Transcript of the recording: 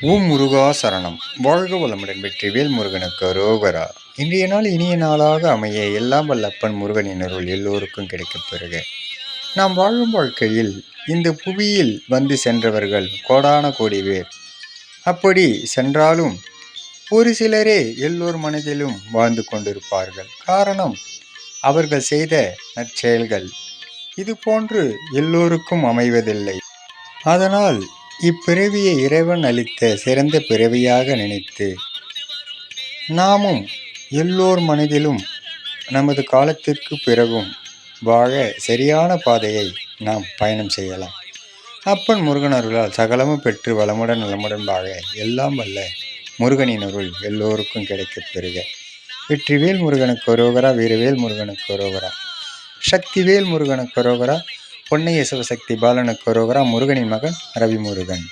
ஓம் முருகா சரணம். வாழ்க வளமுடன் வெற்றிவேல் முருகனுக்கு அரோகரா. இன்றைய நாள் இனிய நாளாக அமைய எல்லாம் வல்லப்பன் முருகனின் அருள் எல்லோருக்கும் கிடைக்கப் பெறுக. நாம் வாழும் வாழ்க்கையில் இந்த புவியில் வந்து சென்றவர்கள் கோடான கோடி பேர். அப்படி சென்றாலும் ஒரு சிலரே எல்லோர் மனதிலும் வாழ்ந்து கொண்டிருப்பார்கள். காரணம் அவர்கள் செய்த நற்செயல்கள். இது போன்று எல்லோருக்கும் அமைவதில்லை. அதனால் இப்பிறவியை இறைவன் அளித்த சிறந்த பிறவியாக நினைத்து நாமும் எல்லோர் மனதிலும் நமது காலத்திற்கு பிறகும் வாழ சரியான பாதையை நாம் பயணம் செய்யலாம். அப்பன் முருகன் அருளால் சகலமும் பெற்று வளமுடன் நலமுடன் வாழ எல்லாம் வல்ல முருகனின் அருள் எல்லோருக்கும் கிடைக்கப் பெறுக. வெற்றிவேல் முருகனுக்கு ஒரோகரா வீரவேல் முருகனுக்கு ஒருவரா சக்திவேல் முருகனுக்கு ஒருவரா பொன்னைய சிவசக்தி பாலனுக்கு ஒருவரா முருகனின் மகன் ரவி முருகன்